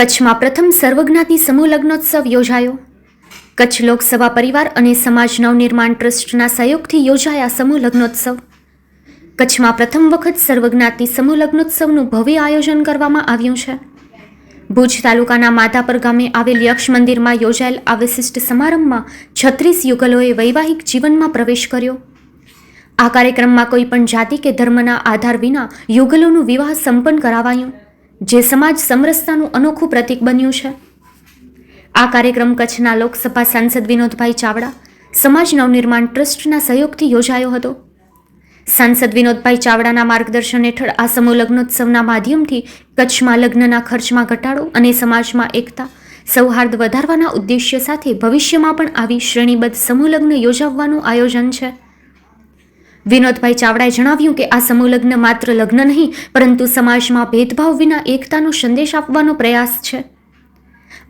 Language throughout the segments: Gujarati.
કચ્છમાં પ્રથમ સર્વજ્ઞાતિ સમૂહ લગ્નોત્સવ યોજાયો. કચ્છ લોકસભા પરિવાર અને સમાજ નવનિર્માણ ટ્રસ્ટના સહયોગથી યોજાયા સમૂહ લગ્નોત્સવ. કચ્છમાં પ્રથમ વખત સર્વજ્ઞાતિ સમૂહ લગ્નોત્સવનું ભવ્ય આયોજન કરવામાં આવ્યું છે. ભુજ તાલુકાના માધાપર ગામે આવેલ યક્ષ મંદિરમાં યોજાયેલ આ વિશિષ્ટ સમારંભમાં છત્રીસ યુગલોએ વૈવાહિક જીવનમાં પ્રવેશ કર્યો. આ કાર્યક્રમમાં કોઈ પણ જાતિ કે ધર્મના આધાર વિના યુગલોનું વિવાહ સંપન્ન કરાવાયું. જે સમાજ સમરસતાનું અનોખું પ્રતીક બન્યું છે. આ કાર્યક્રમ કચ્છના લોકસભા સાંસદ વિનોદભાઈ ચાવડા, સમાજ નવનિર્માણ ટ્રસ્ટના સહયોગથી યોજાયો હતો. સાંસદ વિનોદભાઈ ચાવડાના માર્ગદર્શન હેઠળ આ સમૂહ લગ્નોત્સવના માધ્યમથી કચ્છમાં લગ્નના ખર્ચમાં ઘટાડો અને સમાજમાં એકતા, સૌહાર્દ વધારવાના ઉદ્દેશ્ય સાથે ભવિષ્યમાં પણ આવી શ્રેણીબદ્ધ સમૂહ લગ્ન યોજાવવાનું આયોજન છે. વિનોદભાઈ ચાવડાએ જણાવ્યું કે આ સમૂહ લગ્ન માત્ર લગ્ન નહીં, પરંતુ સમાજમાં ભેદભાવ વિના એકતાનો સંદેશ આપવાનો પ્રયાસ છે.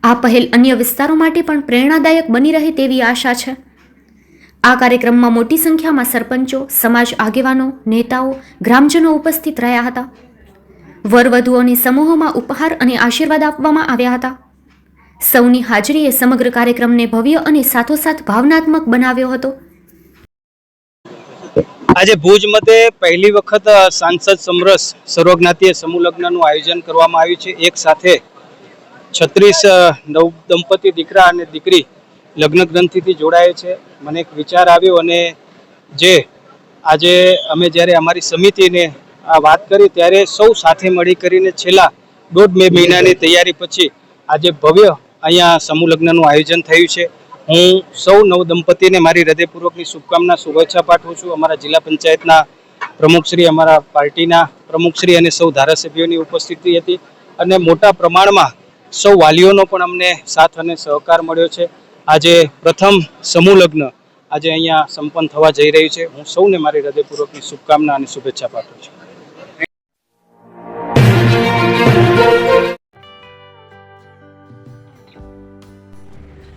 આ પહેલ અન્ય વિસ્તારો માટે પણ પ્રેરણાદાયક બની રહે તેવી આશા છે. આ કાર્યક્રમમાં મોટી સંખ્યામાં સરપંચો, સમાજ આગેવાનો, નેતાઓ, ગ્રામજનો ઉપસ્થિત રહ્યા હતા. વરવધુઓને સમૂહોમાં ઉપહાર અને આશીર્વાદ આપવામાં આવ્યા હતા. સૌની હાજરીએ સમગ્ર કાર્યક્રમને ભવ્ય અને સાથોસાથ ભાવનાત્મક બનાવ્યો હતો. આજે ભુજ મતે પહેલી વખત સાંસદ સમરસ સર્વજ્ઞાતીય સમૂહ લગ્નનું આયોજન કરવામાં આવ્યું છે. એક સાથે છત્રીસ નવ દંપતી દીકરા અને દીકરી લગ્ન ગ્રંથિથી જોડાય છે. મને એક વિચાર આવ્યો અને જે આજે અમે જ્યારે અમારી સમિતિને આ વાત કરી ત્યારે સૌ સાથે મળી કરીને છેલ્લા દોઢ બે મહિનાની તૈયારી પછી આજે ભવ્ય અહીંયા સમૂહ લગ્નનું આયોજન થયું છે. હું સૌ નવ દંપતીને મારી હૃદયપૂર્વકની શુભકામના, શુભેચ્છા પાઠવું છું. અમારા જિલ્લા પંચાયતના પ્રમુખશ્રી અમારા પાર્ટીના પ્રમુખશ્રી અને સૌ ધારાસભ્યોની ઉપસ્થિતિ હતી અને મોટા પ્રમાણમાં સૌ વાલીઓનો પણ અમને સાથ અને સહકાર મળ્યો છે. આજે પ્રથમ સમૂહ લગ્ન આજે અહીંયા સંપન્ન થવા જઈ રહ્યું છે. હું સૌને મારી હૃદયપૂર્વકની શુભકામના અને શુભેચ્છા પાઠવું છું.